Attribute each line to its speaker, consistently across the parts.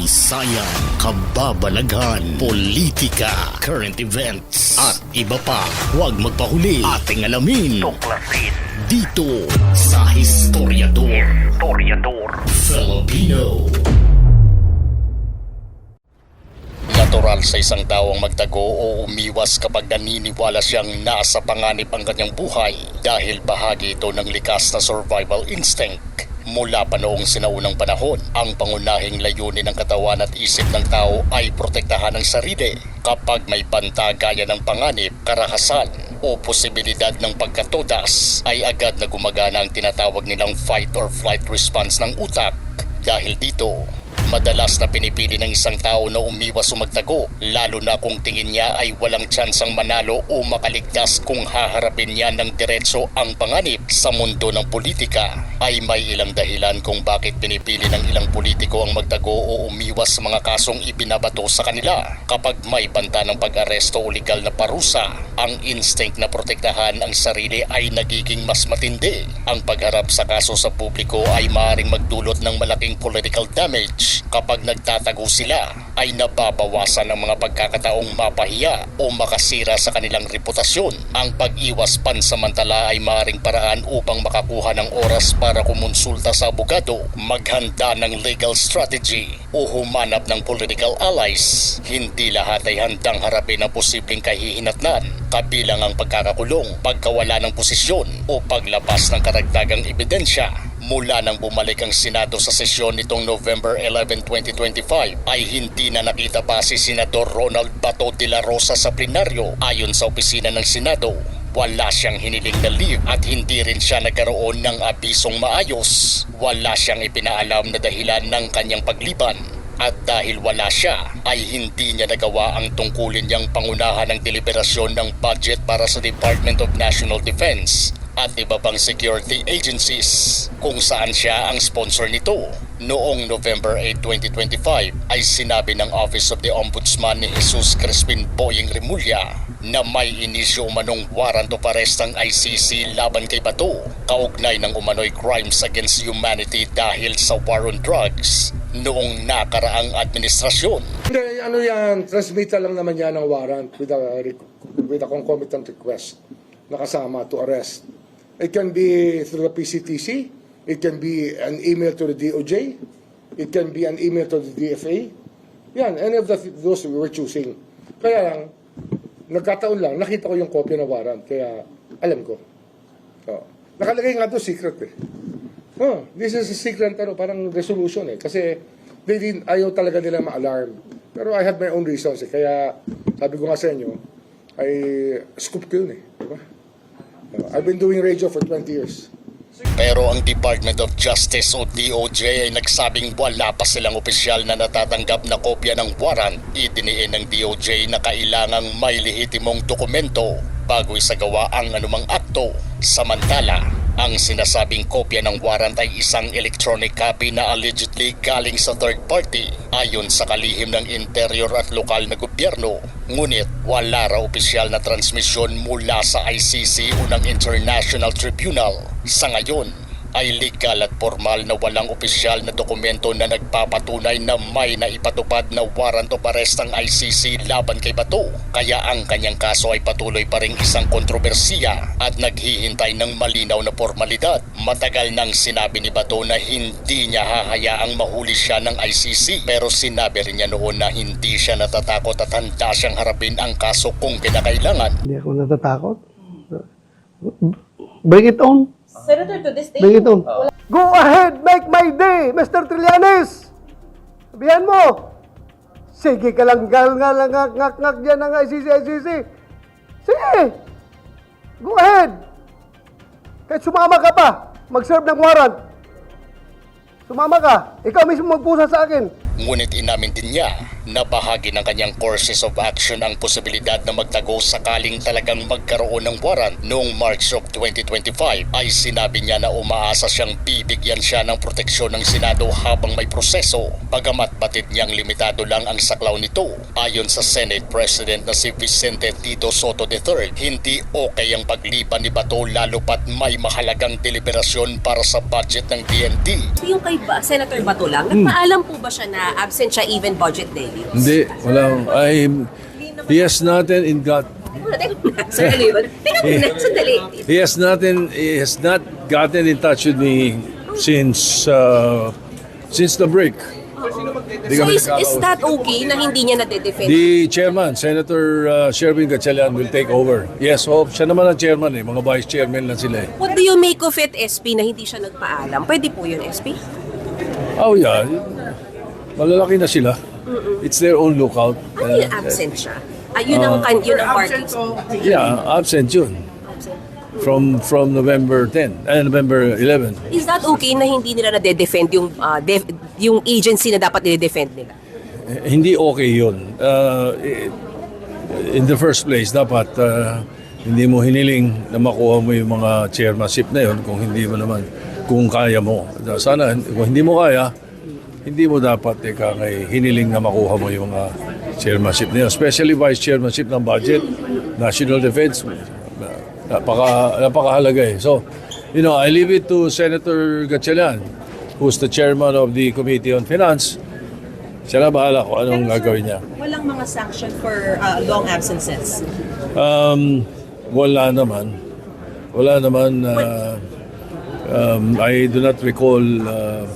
Speaker 1: kasaysayan, kababalaghan, politika, current events, at iba pa. Huwag magpahuli. Ating alamin. Tuklasin. Dito sa Historiador. Historiador. Filipino. Natural sa isang tao ang magtago o umiwas kapag naniniwala siyang nasa panganib ang kanyang buhay dahil bahagi ito ng likas na survival instinct. Mula pa noong sinaunang panahon, ang pangunahing layunin ng katawan at isip ng tao ay protektahan ang sarili kapag may banta gaya ng panganib, karahasan o posibilidad ng pagkatodas ay agad na gumagana ang tinatawag nilang fight or flight response ng utak. Dahil dito Madalas na pinipili ng isang tao na umiwas o magtago, lalo na kung tingin niya ay walang tsansang manalo o makaligtas kung haharapin niya ng diretso ang panganib sa mundo ng politika. Ay may ilang dahilan kung bakit pinipili ng ilang politiko ang magtago o umiwas sa mga kasong ibinabato sa kanila. Kapag may banta ng pag-aresto o legal na parusa, ang instinct na protektahan ang sarili ay nagiging mas matindi. Ang pagharap sa kaso sa publiko ay maaaring magdulot ng malaking political damage kapag nagtatago sila ay nababawasan ng mga pagkakataong mapahiya o makasira sa kanilang reputasyon. Ang pag-iwas pansamantala ay maaaring paraan upang makakuha ng oras para kumonsulta sa abogado, maghanda ng legal strategy o humanap ng political allies. Hindi lahat ay handang harapin ang posibleng kahihinatnan, kabilang ang pagkakakulong, pagkawala ng posisyon o paglabas ng karagdagang ebidensya Mula nang bumalik ang Senado sa sesyon nitong November 11, 2025 ay hindi na nakita pa si Senador Ronald Bato de la Rosa sa plenaryo ayon sa opisina ng Senado. Wala siyang hiniling na leave at hindi rin siya nagkaroon ng abisong maayos. Wala siyang ipinaalam na dahilan ng kanyang pagliban. At dahil wala siya, ay hindi niya nagawa ang tungkulin niyang pangunahan ng deliberasyon ng budget para sa Department of National Defense at iba pang security agencies kung saan siya ang sponsor nito. Noong November 8, 2025 ay sinabi ng Office of the Ombudsman ni Jesus Crispin Boying Remulla na may inisyo umanong warrant of arrest ng ICC laban kay Bato kaugnay ng umano'y crimes against humanity dahil sa war on drugs noong nakaraang administrasyon.
Speaker 2: Hindi, ano yan, transmittal lang naman yan ng warrant with a, with a concomitant request na kasama to arrest. It can be through the PCTC, it can be an email to the DOJ, it can be an email to the DFA. Yan, any of the, those we were choosing. Kaya lang, nagkataon lang, nakita ko yung kopya ng warrant, kaya alam ko. Oh. Nakalagay nga doon secret eh. Oh, this is a secret ano, parang resolution eh. Kasi they didn't, ayaw talaga nila ma-alarm. Pero I have my own reasons eh. Kaya sabi ko nga sa inyo, ay scoop ko yun eh. Oh, I've been doing radio for 20 years.
Speaker 1: Pero ang Department of Justice o DOJ ay nagsabing wala pa silang opisyal na natatanggap na kopya ng warrant. Idiniin ng DOJ na kailangang may lehitimong dokumento bago isagawa ang anumang akto. Samantala, ang sinasabing kopya ng warrant ay isang electronic copy na allegedly galing sa third party ayon sa kalihim ng interior at lokal na gobyerno. Ngunit wala raw opisyal na transmisyon mula sa ICC o ng International Tribunal. Sa ngayon, ay legal at formal na walang opisyal na dokumento na nagpapatunay na may naipatupad na warrant of arrest ang ICC laban kay Bato. Kaya ang kanyang kaso ay patuloy pa rin isang kontrobersiya at naghihintay ng malinaw na formalidad. Matagal nang sinabi ni Bato na hindi niya hahayaang mahuli siya ng ICC pero sinabi rin niya noon na hindi siya natatakot at handa siyang harapin ang kaso kung kinakailangan.
Speaker 3: Hindi ako natatakot. Bring it on.
Speaker 4: Senator, to this day,
Speaker 3: Bring it on. Go ahead, make my day, Mr. Trillanes! Sabihan mo. Sige ka lang, gal nga lang, ngak, ngak, ngak dyan ng ICC, ICC. Sige. Go ahead. Kahit sumama ka pa, mag-serve ng warrant. Sumama ka. Ikaw mismo magpusa sa akin.
Speaker 1: Ngunit inamin din niya na bahagi ng kanyang courses of action ang posibilidad na magtago sakaling talagang magkaroon ng warrant noong March of 2025 ay sinabi niya na umaasa siyang bibigyan siya ng proteksyon ng Senado habang may proseso bagamat batid niyang limitado lang ang saklaw nito. Ayon sa Senate President na si Vicente Tito Soto III, hindi okay ang pagliban ni Bato lalo pat may mahalagang deliberasyon para sa budget ng DND.
Speaker 4: Yung kay ba, Senator Bato lang, nagpaalam po ba siya na absent siya even budget daily?
Speaker 5: Hindi, walang, I, he has nothing in got,
Speaker 4: Sandali ba? Teka muna, sandali.
Speaker 5: he has nothing, he has not gotten in touch with me since, uh, since the break. Di
Speaker 4: So
Speaker 5: kami
Speaker 4: is, is
Speaker 5: nagkakausap.
Speaker 4: that okay na hindi niya nade-defend?
Speaker 5: The chairman, Senator uh, Sherwin Gatchalian will take over. Yes, oh, siya naman ang chairman eh, mga vice chairman lang sila eh.
Speaker 4: What do you make of it, SP, na hindi siya nagpaalam? Pwede po yun, SP?
Speaker 5: Oh yeah, malalaki na sila. It's their own lookout.
Speaker 4: Ano yung absent siya? Ah, yun ang, kan, yun ang party.
Speaker 5: Yeah, absent yun. From from November 10, uh, November 11.
Speaker 4: Is that okay na hindi nila nade-defend yung, ah, def- yung agency na dapat nade-defend nila?
Speaker 5: Eh, Hindi okay yun. Uh, eh, in the first place, dapat uh, hindi mo hiniling na makuha mo yung mga chairmanship na yun kung hindi mo naman, kung kaya mo. Sana, kung hindi mo kaya, hindi mo dapat ika ngay hiniling na makuha mo yung mga chairmanship yun. Especially vice chairmanship ng budget, national defense, napaka, napakahalaga eh. So, you know, I leave it to Senator Gatchalian, who's the chairman of the Committee on Finance, siya na bahala kung anong gagawin niya.
Speaker 6: Walang mga sanction for uh, long absences.
Speaker 5: Um, wala naman. Wala naman. Uh, um, I do not recall uh,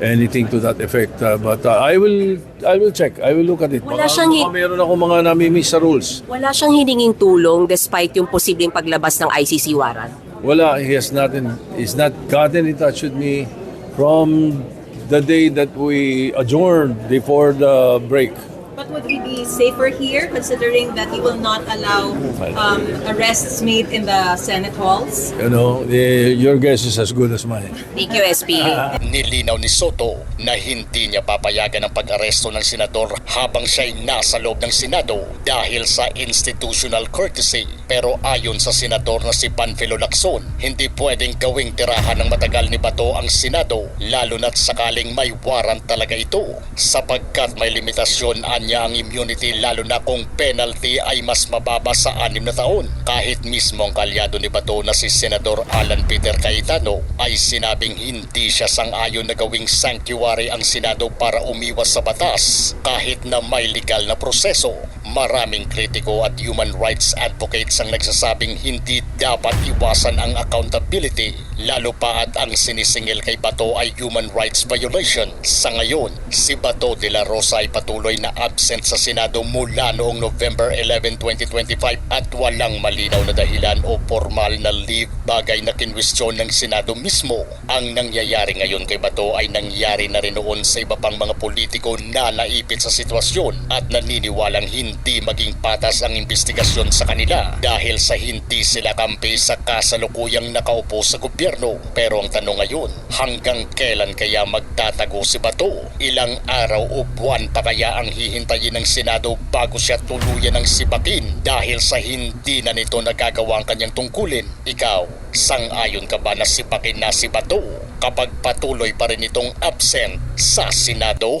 Speaker 5: anything to that effect. Uh, but uh, I will I will check. I will look at it.
Speaker 4: Wala
Speaker 5: Baka-
Speaker 4: siyang
Speaker 5: baka meron ako mga namimiss sa rules.
Speaker 4: Wala siyang hininging tulong despite yung posibleng paglabas ng ICC warrant.
Speaker 5: Wala. He has not, in, he's not gotten in touch with me from the day that we adjourned before the break.
Speaker 6: But would we be safer here considering that you will not allow um, arrests made in the Senate halls?
Speaker 5: You know, eh, your guess is as good as mine.
Speaker 4: Thank you, SP.
Speaker 1: Nilinaw ni Soto na hindi niya papayagan ang pag-aresto ng senador habang siya'y nasa loob ng Senado dahil sa institutional courtesy. Pero ayon sa senador na si Panfilo Lacson, hindi pwedeng gawing tirahan ng matagal ni Bato ang Senado lalo na't sakaling may warrant talaga ito sapagkat may limitasyon anya ang immunity lalo na kung penalty ay mas mababa sa anim na taon. Kahit mismo ang kalyado ni Bato na si Senador Alan Peter Cayetano ay sinabing hindi siya sang-ayon na gawing sanctuary ang Senado para umiwas sa batas kahit na may legal na proseso. Maraming kritiko at human rights advocates ang nagsasabing hindi dapat iwasan ang accountability lalo pa at ang sinisingil kay Bato ay human rights violation. Sa ngayon, si Bato de la Rosa ay patuloy na absent sa Senado mula noong November 11, 2025 at walang malinaw na dahilan o formal na leave bagay na kinwestiyon ng Senado mismo. Ang nangyayari ngayon kay Bato ay nangyari na rin noon sa iba pang mga politiko na naipit sa sitwasyon at naniniwalang hindi maging patas ang investigasyon sa kanila dahil sa hindi sila kampi sa kasalukuyang nakaupo sa gobyerno. Pero ang tanong ngayon, hanggang kailan kaya magtatago si Bato? Ilang araw o buwan pa kaya ang hihintayin ng Senado bago siya tuluyan ng sibakin dahil sa hindi na nito nagagawa ang kanyang tungkulin? Ikaw, sang-ayon ka ba na sibakin na si Bato kapag patuloy pa rin itong absent sa Senado?